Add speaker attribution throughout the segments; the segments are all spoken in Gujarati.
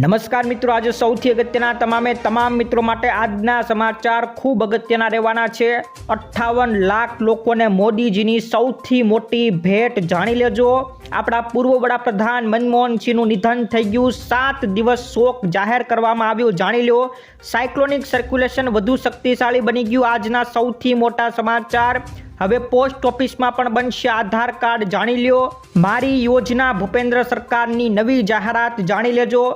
Speaker 1: નમસ્કાર મિત્રો, આજે સૌથી અગત્યના તમામે તમામ મિત્રો માટે આજના સમાચાર ખૂબ અગત્યના રહેવાના છે. અઠ્ઠાવન લાખ લોકોને મોદીજીની સૌથી મોટી ભેટ જાણી લેજો. આપણા પૂર્વ વડાપ્રધાન મનમોહન સિંહનું નિધન થઈ ગયું. સાત દિવસ શોક જાહેર કરવામાં આવ્યો, જાણી લો સાયક્લોનિક સર્ક્યુલેશન વધુ શક્તિશાળી બની ગયું. આજના સૌથી મોટા સમાચાર. હવે પોસ્ટ ઓફિસમાં પણ બનશે આધાર કાર્ડ, જાણી લ્યો. મારી યોજના ભૂપેન્દ્ર સરકારની નવી જાહેરાત, જાણી લેજો.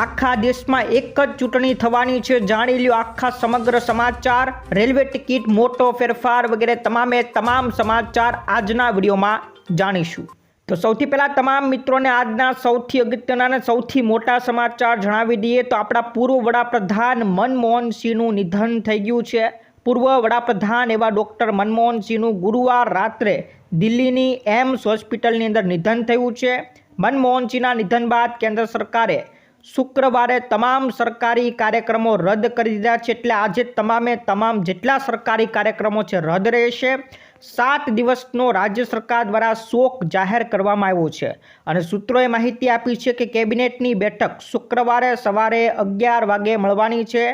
Speaker 1: આખા દેશમાં એક જ ચૂંટણી થવાની છે. જાણી લ્યો આખા સમગ્ર સમાચાર. રેલવે ટિકિટ, મોટો ફેરફાર વગેરે તમામે તમામ સમાચાર આજના વિડીયોમાં જાણીશું. તો સૌથી પહેલાં તમામ મિત્રોને આજના સૌથી અગત્યના અને સૌથી મોટા સમાચાર જણાવી દઈએ તો આપણા પૂર્વ વડાપ્રધાન મનમોહન સિંહનું નિધન થઈ ગયું છે. પૂર્વ વડાપ્રધાન એવા ડૉક્ટર મનમોહન સિંહનું ગુરુવાર રાત્રે દિલ્હીની એમ્સ હોસ્પિટલની અંદર નિધન થયું છે. મનમોહન સિંહના નિધન બાદ કેન્દ્ર સરકારે શુક્રવારે તમામ સરકારી કાર્યક્રમો રદ કરી દીધા છે એટલે આજે તમામે તમામ જેટલા સરકારી કાર્યક્રમો છે રદ રહેશે. સાત દિવસનો રાજ્ય સરકાર દ્વારા શોક જાહેર કરવામાં આવ્યો છે અને સૂત્રોએ માહિતી આપી છે કે કેબિનેટની બેઠક શુક્રવારે સવારે અગિયાર વાગે મળવાની છે.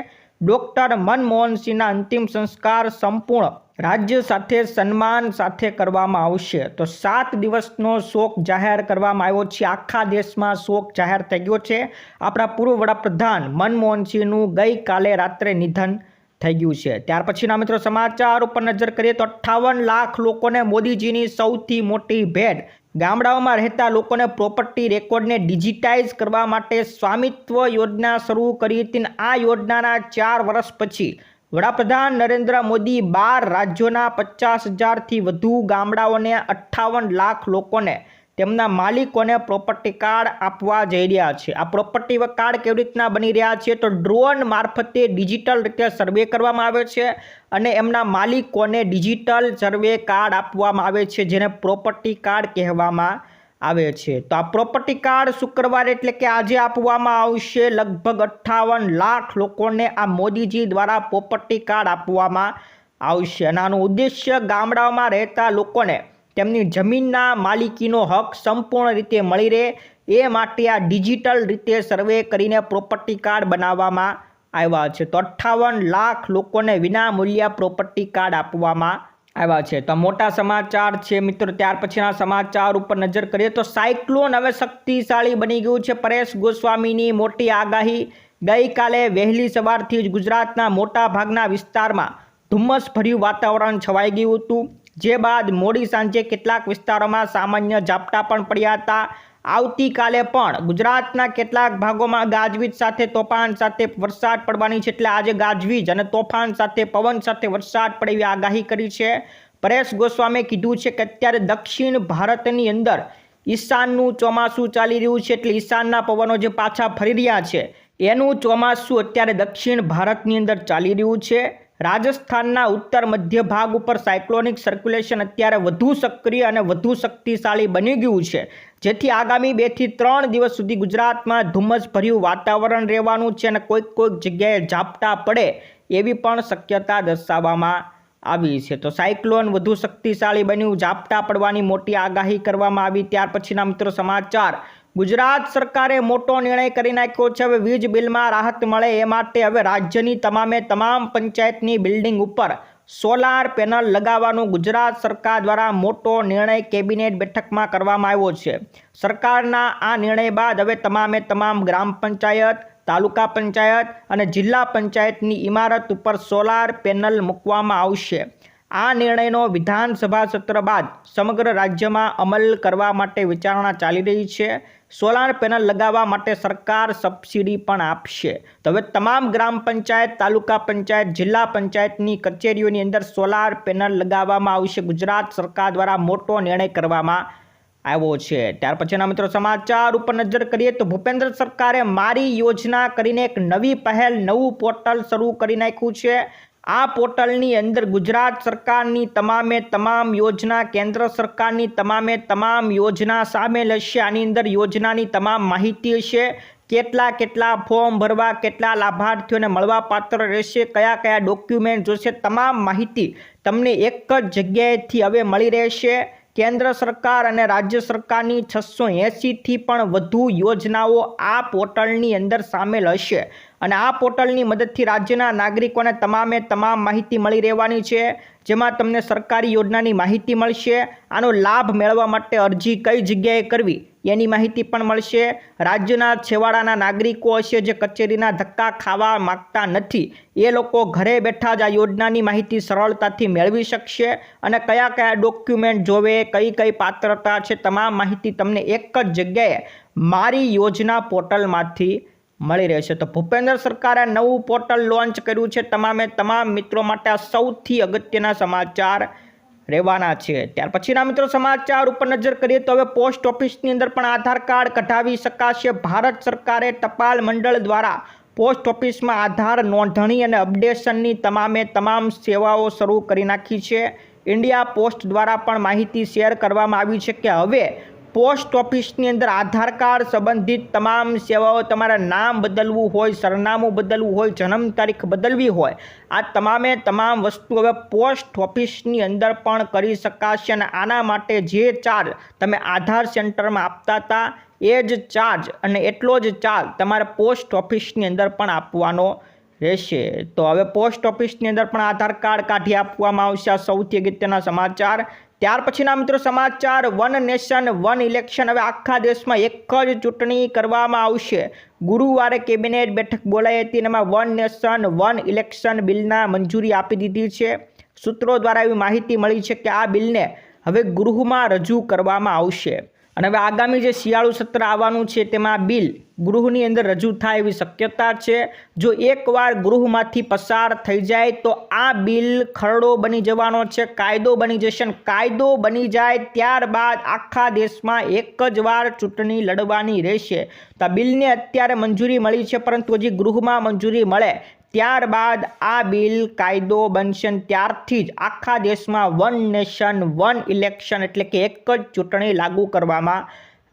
Speaker 1: ડૉક્ટર મનમોહન સિંહના અંતિમ સંસ્કાર સંપૂર્ણ. રાજ્ય સાથે સન્માન સાથે કરવામાં આવશે. તો સાત દિવસનો શોક જાહેર કરવામાં આવ્યો છે. આખા દેશમાં શોક જાહેર થઈ ગયો છે. આપણા પૂર્વ વડાપ્રધાન મનમોહનસિંહનું ગઈકાલે રાત્રે નિધન થઈ ગયું છે. ત્યાર પછીના મિત્રો સમાચાર ઉપર નજર કરીએ તો અઠ્ઠાવન લાખ લોકોને મોદીજીની સૌથી મોટી ભેટ ગામડાઓમાં રહેતા લોકોને પ્રોપર્ટી રેકોર્ડને ડિજિટાઇઝ કરવા માટે સ્વામિત્વ યોજના શરૂ કરી હતી આ યોજનાના ચાર વર્ષ પછી વડાપ્રધાન નરેન્દ્ર મોદી બાર રાજ્યોના પચાસ હજારથી વધુ ગામડાઓને અઠ્ઠાવન લાખ લોકોને તેમના માલિકોને પ્રોપર્ટી કાર્ડ આપવા જઈ રહ્યા છે. આ પ્રોપર્ટી કાર્ડ કેવી રીતના બની રહ્યા છે? તો ડ્રોન મારફતે ડિજિટલ રીતે સર્વે કરવામાં આવે છે અને એમના માલિકોને ડિજિટલ સર્વે કાર્ડ આપવામાં આવે છે, જેને પ્રોપર્ટી કાર્ડ કહેવામાં આવે છે. તો આ પ્રોપર્ટી કાર્ડ શુક્રવારે એટલે કે આજે આપવામાં આવશે. લગભગ અઠ્ઠાવન લાખ લોકોને આ મોદીજી દ્વારા પ્રોપર્ટી કાર્ડ આપવામાં આવશે અને આનો ઉદ્દેશ્ય ગામડાઓમાં રહેતા લોકોને તેમની જમીનના માલિકીનો હક સંપૂર્ણ રીતે મળી રહે, એ માટે આ ડિજિટલ રીતે સર્વે કરીને પ્રોપર્ટી કાર્ડ બનાવવામાં આવ્યા છે. તો અઠ્ઠાવન લાખ લોકોને વિના મૂલ્ય પ્રોપર્ટી કાર્ડ આપવામાં આવ્યા છે. તો મોટા સમાચાર છે મિત્રો, ત્યાર પછીના સમાચાર ઉપર નજર કરીએ તો સાયક્લોન હવે શક્તિશાળી બની ગયું છે. પરેશ ગોસ્વામીની મોટી આગાહી, ગઈકાલે વહેલી સવારથી જ ગુજરાતના મોટા ભાગના વિસ્તારમાં ધુમ્મસભર્યું વાતાવરણ છવાઈ ગયું હતું. જે બાદ મોડી સાંજે કેટલાક વિસ્તારોમાં સામાન્ય ઝાપટા પણ પડ્યા હતા. આવતીકાલે પણ ગુજરાતના કેટલાક ભાગોમાં ગાજવીજ સાથે તોફાન સાથે વરસાદ પડવાની છે એટલે આજે ગાજવીજ અને તોફાન સાથે પવન સાથે વરસાદ પડે એવી આગાહી કરી છે. પરેશ ગોસ્વામીએ કીધું છે કે અત્યારે દક્ષિણ ભારતની અંદર ઈશાનનું ચોમાસું ચાલી રહ્યું છે એટલે ઈશાનના પવનો જે પાછા ફરી રહ્યા છે, એનું ચોમાસું અત્યારે દક્ષિણ ભારતની અંદર ચાલી રહ્યું છે. રાજસ્થાનના ઉત્તર મધ્ય ભાગ ઉપર સાયક્લોનિક સર્ક્યુલેશન અત્યારે વધુ સક્રિય અને વધુ શક્તિશાળી બની ગયું છે. જેથી આગામી બેથી ત્રણ દિવસ સુધી ગુજરાતમાં ધુમ્મસભર્યું વાતાવરણ રહેવાનું છે અને કોઈક કોઈક જગ્યાએ ઝાપટા પડે એવી પણ શક્યતા દર્શાવવામાં આવી છે. તો સાયક્લોન વધુ શક્તિશાળી બન્યું, ઝાપટા પડવાની મોટી આગાહી કરવામાં આવી. ત્યાર પછીના મિત્રો સમાચાર. ગુજરાત સરકારે મોટો નિર્ણય કરી નાખ્યો છે. હવે વીજ બિલમાં રાહત મળે એ માટે હવે રાજ્યની તમામે તમામ પંચાયતની બિલ્ડિંગ ઉપર સોલાર પેનલ લગાવવાનો ગુજરાત સરકાર દ્વારા મોટો નિર્ણય કેબિનેટ બેઠકમાં કરવામાં આવ્યો છે. સરકારના આ નિર્ણય બાદ હવે તમામે તમામ ગ્રામ પંચાયત, તાલુકા પંચાયત અને જિલ્લા પંચાયતની ઇમારત ઉપર સોલાર પેનલ મૂકવામાં આવશે. આ નિર્ણયનો વિધાનસભા સત્ર બાદ સમગ્ર રાજ્યમાં અમલ કરવા માટે વિચારણા ચાલી રહી છે. સોલાર પેનલ લગાવવા માટે સરકાર સબસિડી પણ આપશે. તો હવે તમામ ગ્રામ પંચાયત, તાલુકા પંચાયત, જિલ્લા પંચાયતની કચેરીઓની અંદર સોલાર પેનલ લગાવવામાં આવશે. ગુજરાત સરકાર દ્વારા મોટો નિર્ણય કરવામાં આવ્યો છે. ત્યાર પછીના મિત્રો સમાચાર ઉપર નજર કરીએ તો ભૂપેન્દ્ર સરકારે મારી યોજના કરીને એક નવી પહેલ, નવું પોર્ટલ શરૂ કરી નાખ્યું છે. આ પોર્ટલની અંદર ગુજરાત સરકારની તમામે તમામ યોજના, કેન્દ્ર સરકારની તમામે તમામ યોજના સામેલ હશે આની અંદર યોજનાની તમામ માહિતી હશે. કેટલા કેટલા ફોર્મ ભરવા, કેટલા લાભાર્થીઓને મળવા પાત્ર રહેશે, કયા કયા ડોક્યુમેન્ટ જોશે, તમામ માહિતી તમને એક જ જગ્યાએથી હવે મળી રહેશે. કેન્દ્ર સરકાર અને રાજ્ય સરકારની છસો એંસીથી પણ વધુ યોજનાઓ આ પોર્ટલની અંદર સામેલ હશે. અને આ પોર્ટલની મદદથી રાજ્યના નાગરિકોને તમામે તમામ માહિતી મળી રહેવાની છે. જેમાં તમને સરકારી યોજનાની માહિતી મળશે, આનો લાભ મેળવવા માટે અરજી કઈ જગ્યાએ કરવી એની માહિતી પણ મળશે. રાજ્યના છેવાડાના નાગરિકો હશે જે કચેરીના ધક્કા ખાવા માગતા નથી, એ લોકો ઘરે બેઠા જ આ યોજનાની માહિતી સરળતાથી મેળવી શકશે અને કયા કયા ડોક્યુમેન્ટ જોવે, કઈ કઈ પાત્રતા છે, તમામ માહિતી તમને એક જ જગ્યાએ મારી યોજના પોર્ટલમાંથી મળી રહેશે તો ભૂપેન્દ્ર સરકારે નવું પોર્ટલ લોન્ચ કર્યું છે. તમામે તમામ મિત્રો માટે આ સૌથી અગત્યના સમાચાર રહેવાના છે. ત્યાર પછીના મિત્રો સમાચાર ઉપર નજર કરીએ તો હવે પોસ્ટ ઓફિસની અંદર પણ આધાર કાર્ડ કઢાવી શકાશે. ભારત સરકારે ટપાલ મંડળ દ્વારા પોસ્ટ ઓફિસમાં આધાર નોંધણી અને અપડેશનની તમામે તમામ સેવાઓ શરૂ કરી નાખી છે. ઇન્ડિયા પોસ્ટ દ્વારા પણ માહિતી શેર કરવામાં આવી છે કે હવે પોસ્ટ ઓફિસની અંદર આધાર કાર્ડ સંબંધિત તમામ સેવાઓ તમારે નામ બદલવું હોય, સરનામું બદલવું હોય, જન્મ તારીખ બદલવી હોય, આ તમામે તમામ વસ્તુ હવે પોસ્ટ ઓફિસની અંદર પણ કરી શકાશે અને આના માટે જે ચાર્જ તમે આધાર સેન્ટરમાં આપતા હતા, એ જ ચાર્જ અને એટલો જ ચાર્જ તમારે પોસ્ટ ઓફિસની અંદર પણ આપવાનો રહેશે. તો હવે પોસ્ટ ઓફિસની અંદર પણ આધાર કાર્ડ કાઢી આપવામાં આવશે. આ સૌથી અગત્યના સમાચાર ત્યાર પછીના મિત્રો સમાચાર વન નેશન વન ઇલેક્શન હવે આખા દેશમાં એક જ ચૂંટણી કરવામાં આવશે. ગુરુવારે કેબિનેટ બેઠક બોલાઈ હતી એમાં વન નેશન વન ઇલેક્શન બિલના મંજૂરી આપી દીધી છે. સૂત્રો દ્વારા એવી માહિતી મળી છે કે આ બિલને હવે ગૃહમાં રજૂ કરવામાં આવશે. અને હવે આગામી જે શિયાળુ સત્ર આવવાનું છે, તેમાં બિલ ગૃહની અંદર રજૂ થાય એવી શક્યતા છે. જો એકવાર ગૃહમાંથી પસાર થઈ જાય, તો આ બિલ ખરડો બની જવાનો છે, કાયદો બની જશે કાયદો બની જાય ત્યારબાદ આખા દેશમાં એક જ વાર ચૂંટણી લડવાની રહેશે. તો આ બિલને અત્યારે મંજૂરી મળી છે, પરંતુ હજી ગૃહમાં મંજૂરી મળે ત્યારબાદ આ બિલ કાયદો બનશે ત્યારથી જ આખા દેશમાં વન નેશન, વન ઇલેક્શન એટલે કે એક જ ચૂંટણી લાગુ કરવામાં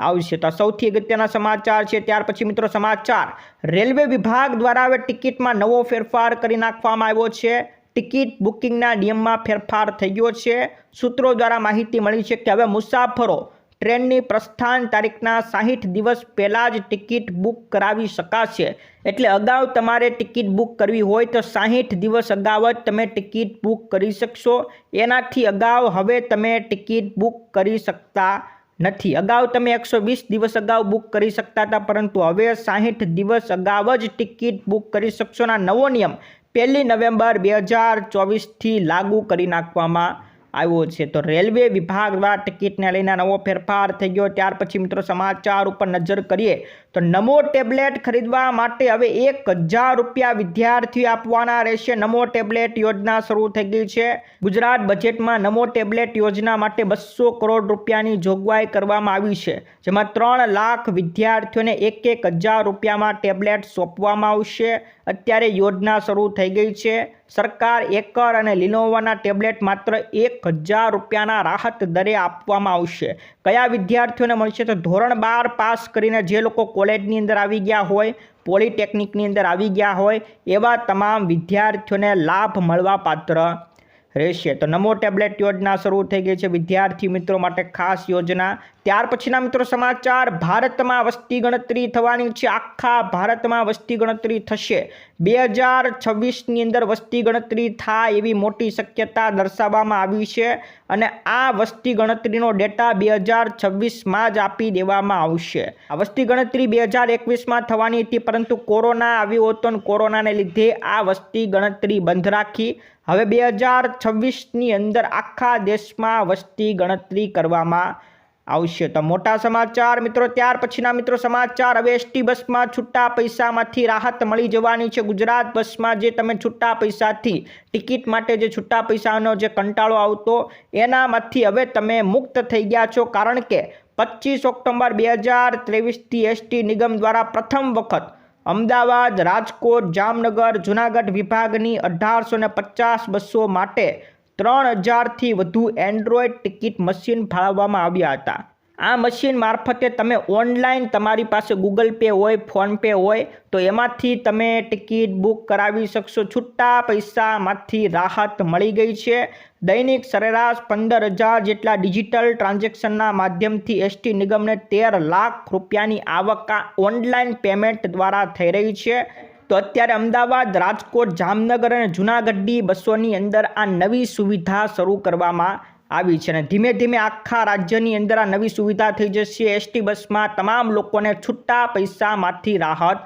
Speaker 1: આવશે. તો સૌથી અગત્યના સમાચાર છે. ત્યાર પછી મિત્રો સમાચાર. રેલવે વિભાગ દ્વારા હવે ટિકિટમાં નવો ફેરફાર કરી નાખવામાં આવ્યો છે. ટિકિટ બુકિંગના નિયમમાં ફેરફાર થઈ ગયો છે. સૂત્રો દ્વારા માહિતી મળી છે કે હવે મુસાફરો ટ્રેનની પ્રસ્થાન તારીખના સાહીઠ દિવસ પહેલાં જ ટિકિટ બુક કરાવી શકાશે. એટલે અગાઉ તમારે ટિકિટ બુક કરવી હોય તો સાહીઠ દિવસ અગાઉ જ તમે ટિકિટ બુક કરી શકશો. એનાથી અગાઉ હવે તમે ટિકિટ બુક કરી શકતા નથી. અગાઉ તમે એકસો વીસ દિવસ અગાઉ બુક કરી શકતા હતા, પરંતુ હવે સાહીઠ દિવસ અગાઉ જ ટિકિટ બુક કરી શકશોના નવો નિયમ પહેલી નવેમ્બર બે હજાર ચોવીસથી લાગુ કરી નાખવામાં આવ્યો છે. તો રેલવે વિભાગ દ્વારા ટિકિટને લઈને નવો ફેરફાર થઈ ગયો. ત્યાર પછી મિત્રો સમાચાર ઉપર નજર કરીએ તો નમો ટેબ્લેટ ખરીદવા માટે હવે એક હજાર રૂપિયા વિદ્યાર્થીઓ આપવાના રહેશે. નમો ટેબ્લેટ યોજના શરૂ થઈ ગઈ છે. ગુજરાત બજેટમાં નમો ટેબ્લેટ યોજના માટે બસો કરોડ રૂપિયાની જોગવાઈ કરવામાં આવી છે. જેમાં ત્રણ લાખ વિદ્યાર્થીઓને એક એક હજાર રૂપિયામાં ટેબ્લેટ સોંપવામાં આવશે. અત્યારે યોજના શરૂ થઈ ગઈ છે. સરકાર એકર અને લિનોવાના ટેબ્લેટ માત્ર એક હજાર રૂપિયાના રાહત દરે આપવામાં આવશે. કયા વિદ્યાર્થીઓને મળશે તો ધોરણ બાર પાસ કરીને જે લોકો કોલેજની અંદર આવી ગયા હોય, પોલિટેકનિકની અંદર આવી ગયા હોય, એવા તમામ વિદ્યાર્થીઓને લાભ મળવા પાત્ર રહેશે. તો નમો ટેબ્લેટ યોજના શરૂ થઈ ગઈ છે. વિદ્યાર્થી મિત્રો માટે ખાસ યોજના. ત્યાર પછીના મિત્રો સમાચાર. ભારતમાં વસ્તી ગણતરી થવાની છે. આખા ભારતમાં વસ્તી ગણતરી થશે. બે હજાર છવ્વીસની અંદર વસ્તી ગણતરી થાય એવી મોટી શક્યતા દર્શાવવામાં આવી છે અને આ વસ્તી ગણતરીનો ડેટા બે હજાર છવ્વીસમાં જ આપી દેવામાં આવશે. આ વસ્તી ગણતરી બે હજાર એકવીસમાં થવાની હતી, પરંતુ કોરોના આવ્યો હતો અને કોરોનાને લીધે આ વસ્તી ગણતરી બંધ રાખી. હવે બે હજાર છવ્વીસની અંદર આખા દેશમાં વસ્તી ગણતરી કરવામાં આવશે. તો મોટા સમાચાર, મિત્રો, ત્યાર પછીના મિત્રો, સમાચાર. હવે એસટી બસમાં છૂટા પૈસામાંથી રાહત મળી જવાની છે. ગુજરાત બસમાં જે તમે છૂટા પૈસાથી ટિકિટ માટે જે છૂટા પૈસાનો જે કંટાળો આવતો, એનામાંથી હવે તમે મુક્ત થઈ ગયા છો. કારણ કે પચીસ ઓક્ટોબર બે હજાર ત્રેવીસથી એસટી નિગમ દ્વારા પ્રથમ વખત અમદાવાદ, રાજકોટ, જામનગર, જુનાગઢ વિભાગની અઢારસો ને પચાસ બસો માટે ત્રણ હજારથી વધુ એન્ડ્રોઈડ ટિકિટ મશીન ફાળવવામાં આવ્યા હતા. આ મશીન મારફતે તમે ઓનલાઈન તમારી પાસે ગૂગલ પે હોય ફોનપે હોય, તો એમાંથી તમે ટિકિટ બુક કરાવી શકશો. છૂટા પૈસામાંથી રાહત મળી ગઈ છે. દૈનિક સરેરાશ પંદર હજાર જેટલા ડિજિટલ ટ્રાન્ઝેક્શનના માધ્યમથી એસટી નિગમને તેર લાખ રૂપિયાની આવક ઓનલાઈન પેમેન્ટ દ્વારા થઈ રહી છે. તો અત્યારે અમદાવાદ, રાજકોટ, જામનગર અને જૂનાગઢની બસોની અંદર આ નવી સુવિધા શરૂ કરવામાં આવી છે અને ધીમે ધીમે આખા રાજ્યની અંદર આ નવી સુવિધા થઈ જશે. એસટી બસમાં તમામ લોકોને છૂટા પૈસામાંથી રાહત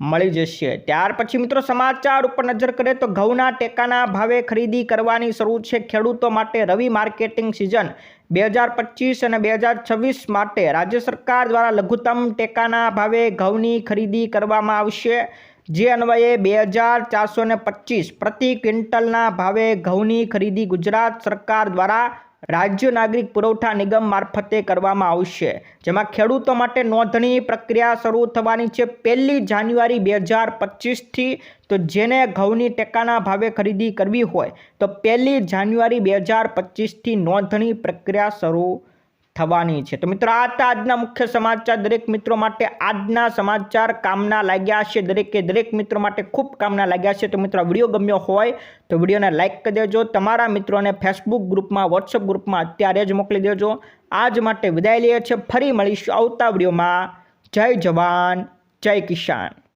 Speaker 1: મળી જશે. ત્યાર પછી મિત્રો સમાચાર ઉપર નજર કરીએ તો ઘઉંના ટેકાના ભાવે ખરીદી કરવાની શરૂ છે ખેડૂતો માટે રવિ માર્કેટિંગ સિઝન બે હજાર પચીસ અને બે હજાર છવ્વીસ માટે રાજ્ય સરકાર દ્વારા લઘુત્તમ ટેકાના ભાવે ઘઉંની ખરીદી કરવામાં આવશે. જે અન્વયે બે હજાર ચારસો પચીસ પ્રતિ ક્વિન્ટલના ભાવે ઘઉંની ખરીદી ગુજરાત સરકાર દ્વારા રાજ્ય નાગરિક પુરવઠા નિગમ મારફતે કરવામાં આવશે, જેમાં ખેડૂતો માટે નોંધણી પ્રક્રિયા શરૂ થવાની છે પહેલી જાન્યુઆરી બે હજાર પચીસથી. તો જેને ઘઉંની ટેકાના ભાવે ખરીદી કરવી હોય, તો પહેલી જાન્યુઆરી બે હજાર પચીસથી નોંધણી પ્રક્રિયા શરૂ થવાની છે. તો મિત્રો, આ હતા આજના મુખ્ય સમાચાર. દરેક મિત્રો માટે આજના સમાચાર કામના લાગ્યા છે દરેકે દરેક મિત્રો માટે ખૂબ કામના લાગ્યા છે તો મિત્રો વીડિયો ગમ્યો હોય તો વિડીયોને લાઇક કરી દેજો. તમારા મિત્રોને ફેસબુક ગ્રુપમાં વોટ્સઅપ ગ્રુપમાં અત્યારે જ મોકલી દેજો. આજ માટે વિદાય લઈએ છીએ. ફરી મળીશું આવતા વિડીયોમાં. જય જવાન, જય કિસાન.